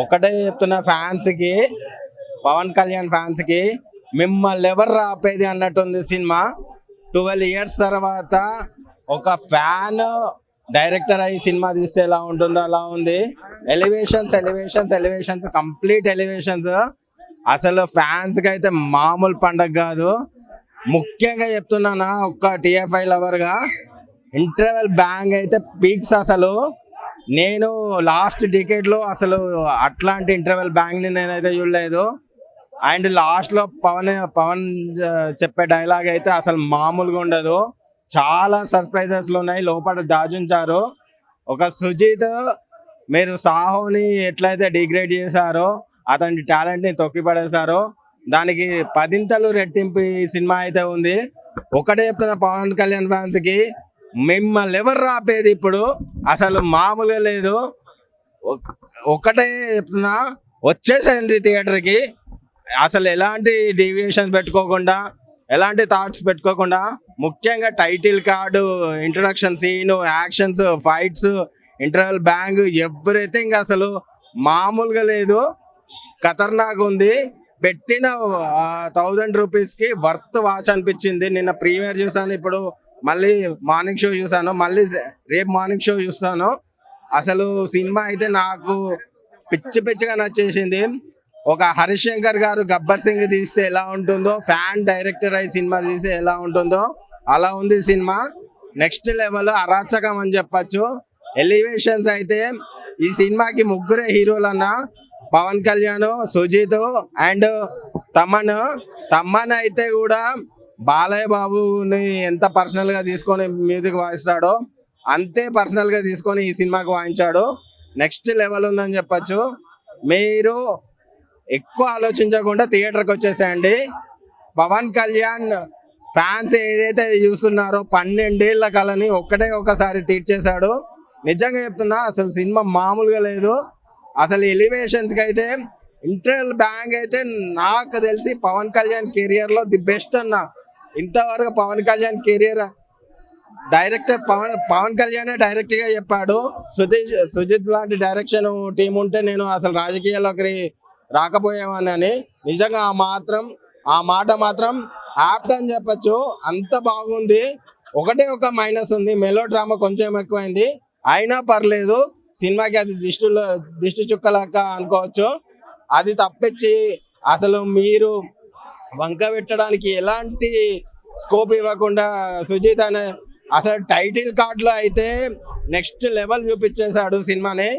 ఒకటే చెప్తున్న ఫ్యాన్స్కి పవన్ కళ్యాణ్ ఫ్యాన్స్కి మిమ్మల్ని ఎవరు ఆపేది అన్నట్టుంది సినిమా. ట్వెల్వ్ ఇయర్స్ తర్వాత ఒక ఫ్యాన్ డైరెక్టర్ అయ్యి సినిమా తీస్తే ఎలా ఉంటుందో అలా ఉంది. Elevations elevations elevations complete elevations. అసలు ఫ్యాన్స్కి అయితే మామూలు పండగ కాదు. ముఖ్యంగా చెప్తున్నానా ఒక్క టీఎఫ్ఐ లవర్గా. ఇంటర్వెల్ బ్యాంగ్ అయితే పీక్స్ అసలు. నేను లాస్ట్ డికేట్లో అసలు అట్లాంటి ఇంటర్వెల్ బ్యాంక్ని నేనైతే చూడలేదు. అండ్ లాస్ట్లో పవన్ పవన్ చెప్పే డైలాగ్ అయితే అసలు మామూలుగా ఉండదు. చాలా సర్ప్రైజెస్లు ఉన్నాయి. లోపల దాచుంచారు. ఒక సుజిత్ మీరు సాహోని ఎట్లయితే డిగ్రేడ్ చేశారో అతని టాలెంట్ని తొక్కిపడేశారో దానికి పదింతలు రెట్టింపు సినిమా అయితే ఉంది. ఒకటే చెప్తున్న పవన్ కళ్యాణ్ ఫ్యాన్స్కి మిమ్మల్ని ఎవరు రాపేది ఇప్పుడు? అసలు మామూలుగా లేదు. ఒక్- ఒకటే చెప్తున్నా వచ్చేసేయండి థియేటర్కి అసలు ఎలాంటి డీవియేషన్స్ పెట్టుకోకుండా ఎలాంటి థాట్స్ పెట్టుకోకుండా ముఖ్యంగా title card introduction scene actions fights interval bang everything అసలు మామూలుగా లేదు. ఖతర్నాక్ ఉంది. పెట్టిన థౌజండ్ రూపీస్కి వర్త్ వాచ్ అనిపించింది. నిన్న ప్రీమియర్ చూసాను ఇప్పుడు. మళ్ళీ మార్నింగ్ షో చూసాను మళ్ళీ రేపు మార్నింగ్ షో చూస్తాను. అసలు సినిమా అయితే నాకు పిచ్చి పిచ్చిగా నచ్చేసింది. ఒక హరిశంకర్ గారు గబ్బర్ సింగ్ తీస్తే ఎలా ఉంటుందో ఫ్యాన్ డైరెక్టర్ అయి సినిమా తీస్తే ఎలా ఉంటుందో అలా ఉంది సినిమా. నెక్స్ట్ లెవెల్ అరాచకం అని చెప్పొచ్చు. ఎలివేషన్స్ అయితే ఈ సినిమాకి ముగ్గురే హీరోలు అన్న పవన్ కళ్యాణ్ సుజిత్ అండ్ తమన్. తమన్ అయితే కూడా బాలయ్య బాబుని ఎంత పర్సనల్గా తీసుకొని మ్యూజిక్ వాయిస్తాడో అంతే పర్సనల్గా తీసుకొని ఈ సినిమాకి వాయించాడు. నెక్స్ట్ లెవెల్ ఉందని చెప్పచ్చు. మీరు ఎక్కువ ఆలోచించకుండా థియేటర్కి వచ్చేసేయండి. పవన్ కళ్యాణ్ ఫ్యాన్స్ ఏదైతే చూస్తున్నారో పన్నెండేళ్ళ కళని ఒక్కటే ఒకసారి తీర్చేశాడు. నిజంగా చెప్తున్నా అసలు సినిమా మామూలుగా లేదు. అసలు ఎలివేషన్స్కి అయితే ఇంటర్నల్ బ్యాంగ్ అయితే నాకు తెలిసి పవన్ కళ్యాణ్ కెరియర్లో ది బెస్ట్ అన్న ఇంతవరకు పవన్ కళ్యాణ్ కెరియర్ డైరెక్టర్ పవన్ పవన్ కళ్యాణ్ డైరెక్ట్గా చెప్పాడు. సుజిత్ సుజిత్ లాంటి డైరెక్షన్ టీం ఉంటే నేను అసలు రాజకీయాల్లోకి రాకపోయేవానని నిజంగా ఆ మాత్రం ఆ మాట మాత్రం యాప్ట్ అని చెప్పొచ్చు. అంత బాగుంది. ఒకటే ఒక మైనస్ ఉంది. మెలో డ్రామా కొంచెం ఎక్కువైంది. అయినా పర్లేదు. సినిమాకి అది దిష్టిలో దిష్టి చుక్కలాక అనుకోవచ్చు. అది తప్పించి అసలు మీరు వంక పెట్టడానికి ఎలాంటి స్కోప్ ఇవ్వకుండా సుజిత్ అనే అసలు టైటిల్ కార్డ్లో అయితే నెక్స్ట్ లెవెల్ చూపించేశాడు సినిమాని.